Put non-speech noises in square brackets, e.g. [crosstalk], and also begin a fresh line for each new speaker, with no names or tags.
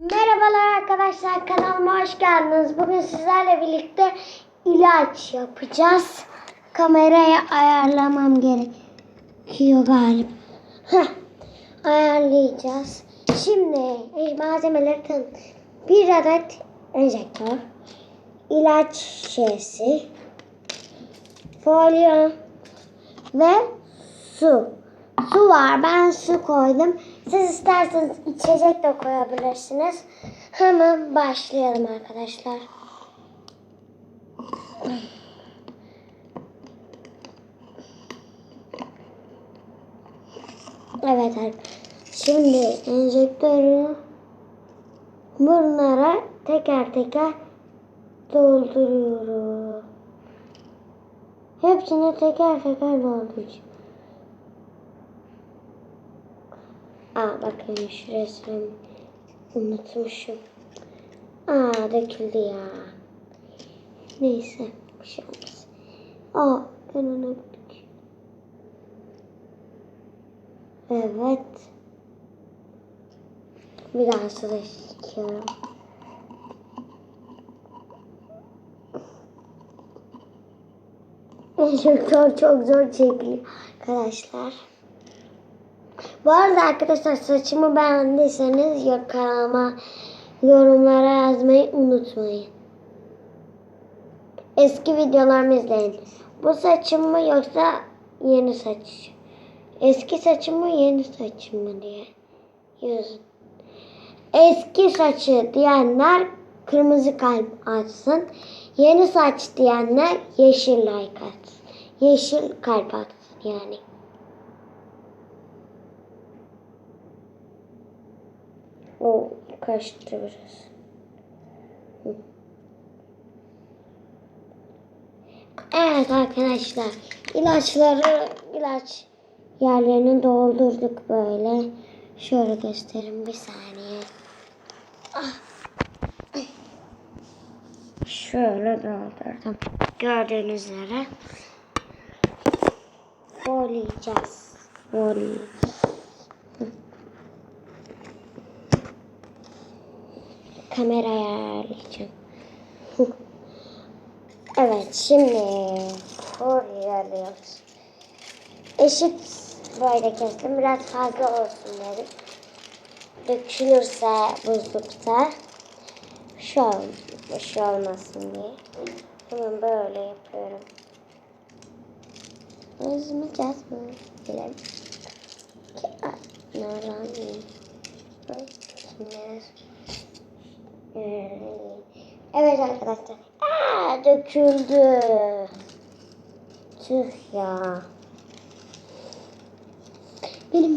Merhabalar arkadaşlar kanalıma hoş geldiniz. Bugün sizlerle birlikte ilaç yapacağız. Kamerayı ayarlamam gerekiyor galiba. Heh, ayarlayacağız. Şimdi e, malzemeleri tanı. Bir adet enjektör, ilaç şişesi, folyo ve su. Su var. Ben su koydum. Siz isterseniz içecek de koyabilirsiniz. Hemen başlayalım arkadaşlar. Evet. Şimdi enjektörü bunlara teker teker dolduruyorum. Hepsini teker teker dolduracağım. Aa bakın şurasını unutmuşum. Aa döküldü ya. Neyse bir şey olmaz. Aa ben dök. Evet. Bir daha sıra çekiyorum. [laughs] Çok çok zor çekiliyor arkadaşlar. Bu arada arkadaşlar saçımı beğendiyseniz yok yorumlara yazmayı unutmayın. Eski videolarımı izleyin. Bu saçım mı yoksa yeni saç? Eski saçım mı yeni saçım mı diye yazın. Eski saçı diyenler kırmızı kalp atsın. Yeni saç diyenler yeşil like atsın. Yeşil kalp atsın yani. O kaçtı biraz. Evet arkadaşlar ilaçları ilaç yerlerini doldurduk böyle. Şöyle göstereyim bir saniye. Ah. Şöyle doldurdum. Gördüğünüz üzere. Boyayacağız. Boyayacağız. Kameraya ayarlayacağım. [laughs] evet şimdi koyuyoruz. Eşit böyle kestim. Biraz fazla olsun dedim. Dökülürse buzlukta şu an bir şey olmasın diye. Hemen böyle yapıyorum. Üzmeyeceğiz mi? Bilelim. Ki, ay, nereden yiyeyim? Şimdi Evet arkadaşlar. Aa, döküldü. Tüh ya. Benim